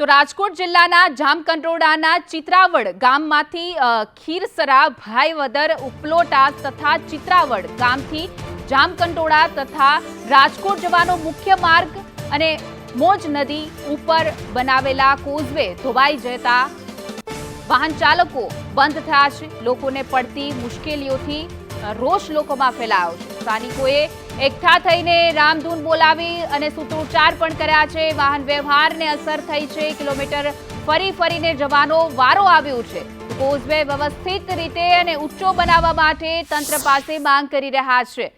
તો રાજકોટ જિલ્લાના જામકંડોળાના ચિત્રાવડ ગામમાંથી ખીરસરા, ભાઈવદર, ઉપલોટા તથા ચિત્રાવડ ગામથી જામકંટોળા તથા રાજકોટ જવાનો મુખ્ય માર્ગ અને મોજ નદી ઉપર બનાવેલા કોઝવે ધોવાઈ જતા વાહન ચાલકો બંધ થયા છે. લોકોને પડતી મુશ્કેલીઓથી રોષ લોકોમાં ફેલાયો છે. સ્થાનિકોએ એકઠા થઈને રામધૂન બોલાવી અને સૂત્રોચ્ચાર પણ કર્યા છે. વાહન વ્યવહારને અસર થઈ છે. કિલોમીટર ફરી ફરીને જવાનો વારો આવ્યો છે. કોઝવે વ્યવસ્થિત રીતે અને ઊંચો બનાવવા માટે તંત્ર પાસે માંગ કરી રહ્યા છે.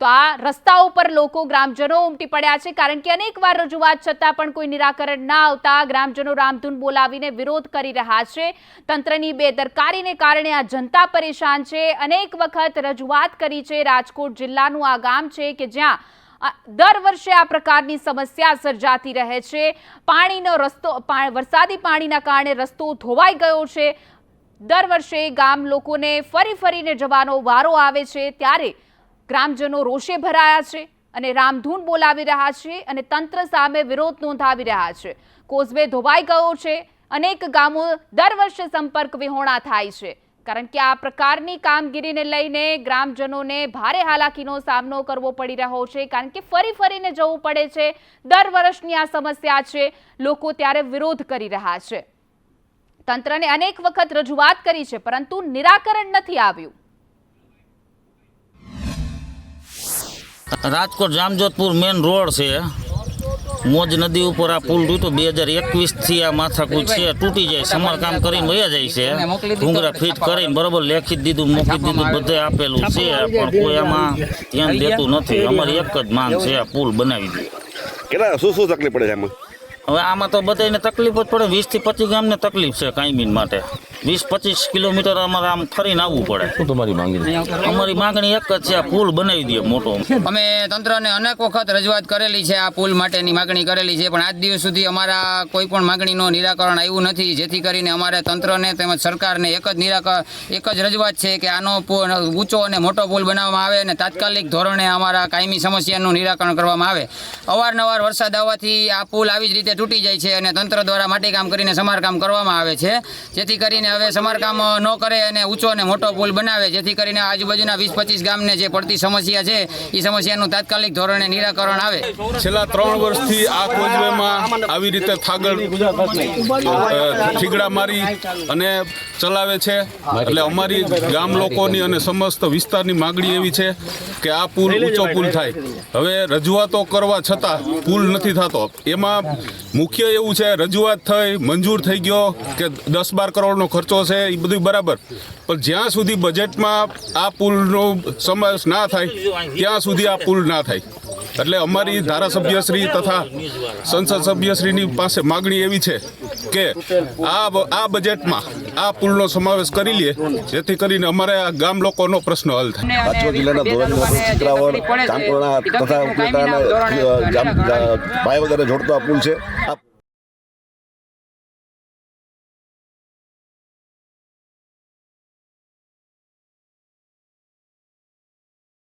તો આ રસ્તા ઉપર લોકો ગ્રામજનો ઉમટી પડ્યા છે. કારણ કે અનેકવાર રજૂઆત છતાં પણ કોઈ નિરાકરણ ના આવતા ગ્રામજનો રામધૂન બોલાવીને વિરોધ કરી રહ્યા છે. તંત્રની બેદરકારીને કારણે આ જનતા પરેશાન છે. અનેક વખત રજૂઆત કરી છે રાજકોટ જિલ્લાનું આ ગામ છે કે જ્યાં દર વર્ષે આ પ્રકારની સમસ્યા સર્જાતી રહે છે. પાણીનો રસ્તો વરસાદી પાણીના કારણે રસ્તો ધોવાઈ ગયો છે. દર વર્ષે ગામ લોકોને ફરી ફરીને જવાનો વારો આવે છે. ત્યારે ગ્રામજનો રોષે ભરાયા છે અને રામધૂન બોલાવી રહ્યા છે અને તંત્ર સામે વિરોધ નોંધાવી રહ્યા છે. કોઝવે ધોવાઈ ગયો છે. અનેક ગામો દર વર્ષે સંપર્ક વિહોણા થાય છે. કારણ કે આ પ્રકારની કામગીરીને લઈને ગ્રામજનોને ભારે હાલાકીનો સામનો કરવો પડી રહ્યો છે. કારણ કે ફરી ફરીને જવું પડે છે, દર વર્ષની આ સમસ્યા છે. લોકો ત્યારે વિરોધ કરી રહ્યા છે. તંત્રને અનેક વખત રજૂઆત કરી છે, પરંતુ નિરાકરણ નથી આવ્યું. રાજકોટ જામજોધપુર મેન રોડ છે. મોજ નદી ઉપર આ પુલ તૂટ્યો બે હજાર એકવીસથી આ માથાકૂટ છે. તૂટી જાય. સમારકામ કરીને વયા જાય છે. ડુંગરા ફિટ કરીને બરોબર લેખિત દીધું મોકલી દીધું બધે આપેલું છે. પણ કોઈ આમાં ધ્યાન દેતું નથી. અમારી એક જ માંગ છે આ પુલ બનાવી દે. કેટલા શું શું તકલીફ પડે છે એમાં હવે આમાં તો બધાને તકલીફ જ પડે. વીસથી પચીસ ગામને તકલીફ છે કાયમીન માટે. વીસ પચીસ કિલોમીટર અમારે આમ ફરીને આવવું પડે. શું તમારી માંગણી? અમારી માંગણી એક જ છે આ પુલ બનાવી દે મોટો. અમે તંત્રને અનેક વખત રજૂઆત કરેલી છે આ પુલ માટેની માગણી કરેલી છે પણ આજ દિવસ સુધી અમારા કોઈ પણ માંગણીનું નિરાકરણ આવ્યું નથી જેથી કરીને અમારે તંત્રને તેમજ સરકારને એક જ નિરાકરણ એક જ રજૂઆત છે કે આનો પુલ ઊંચો અને મોટો પુલ બનાવવામાં આવે અને તાત્કાલિક ધોરણે અમારા કાયમી સમસ્યાનું નિરાકરણ કરવામાં આવે. અવારનવાર વરસાદ આવવાથી આ પુલ આવી જ રીતે તૂટી જાય છે અને તંત્ર દ્વારા માટીકામ કરીને સમારકામ કરવામાં આવે છે જેથી કરીને હવે સમારકામ ન કરે અને ઊંચો અને મોટો પુલ બનાવે, જેથી કરીને આજુબાજુના વીસ પચીસ ગામને જે પડતી સમસ્યા છે એ સમસ્યાનું તાત્કાલિક ધોરણે નિરાકરણ આવે. છેલ્લા ત્રણ વર્ષથી આ કોઝવેમાં આવી રીતે થાગળ ઠીગડા મારી અને ચલાવે છે. એટલે અમારી ગામ લોકોની અને સમસ્ત વિસ્તારની માગણી એવી છે કે આ પુલ ઊંચો પુલ થાય. હવે રજૂઆતો કરવા છતાં પુલ નથી થતો. એમાં મુખ્ય એવું છે, રજૂઆત થઈ, મંજૂર થઈ ગયો કે દસ બાર કરોડનો ખર્ચો છે એ બધું બરાબર. પણ જ્યાં સુધી બજેટમાં આ પુલનો સમાવેશ ના થાય ત્યાં સુધી આ પુલ ના થાય. એટલે અમારી ધારાસભ્યશ્રી તથા સંસદ સભ્યશ્રીની પાસે માગણી એવી છે કે આ આ બજેટમાં આ પુલનો સમાવેશ કરી લઈએ જેથી કરીને અમારે આ ગામ લોકોનો પ્રશ્ન હલ થાય. જિલ્લાના તથા ઉપલેટાના જોડતો આ પુલ છે. આ